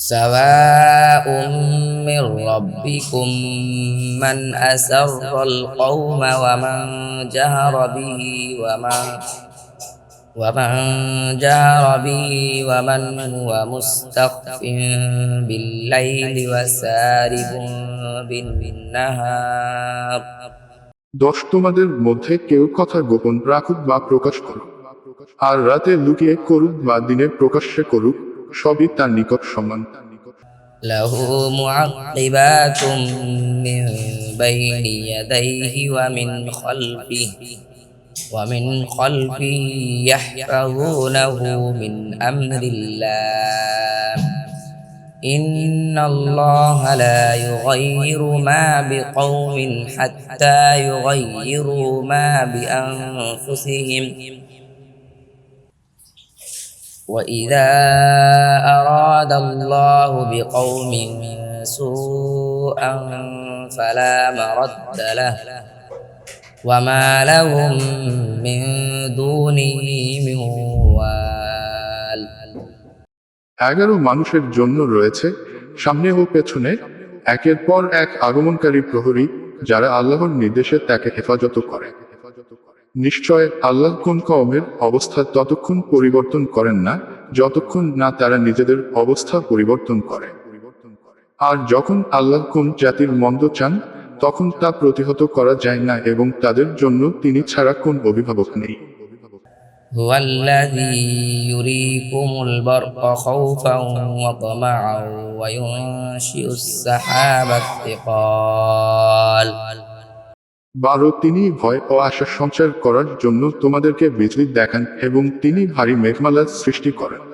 سواء من ربكم من أسر القوم ومن جهر به ومن ومن جهر به ومن هو مستخف بالليل وسارب بالنهار দশ তোমাদের মধ্যে কেউ কথা গোপন রাখুক বা প্রকাশ করুক আর রাতে লুকিয়ে করুক বা দিনে প্রকাশ্যে করুক সবই তার নিকট সমান له معقبات من بين يديه ومن خلفه ومن خلفه يحفظونه من أمر الله إن الله لا يغير ما بقوم حتى يغيروا ما بأنفسهم وإذا أراد الله بقوم سوءا فلا مرد له وما لهم من دونه من وال এগারো মানুষের জন্য রয়েছে সামনে ও পেছনে একের পর এক আগমনকারী প্রহরী যারা আল্লাহর নির্দেশে তাকে হেফাজত করে নিশ্চয় আল্লাহ কোন কওমের অবস্থা ততক্ষণ পরিবর্তন করেন না যতক্ষণ না তারা নিজেদের অবস্থা পরিবর্তন করে আর যখন আল্লাহ কোন জাতির মন্দ চান তখন তা প্রতিহত করা যায় না এবং তাদের জন্য তিনি ছাড়া কোন অভিভাবক নেই هو الذي يريكم البرق خوفا وطمعا وينشئ السحاب الثقال বারো, তিনি ভয় ও আশা সঞ্চার করার জন্য তোমাদেরকে বিজলি দেখান এবং তিনি ভারী মেঘমালা সৃষ্টি করেন।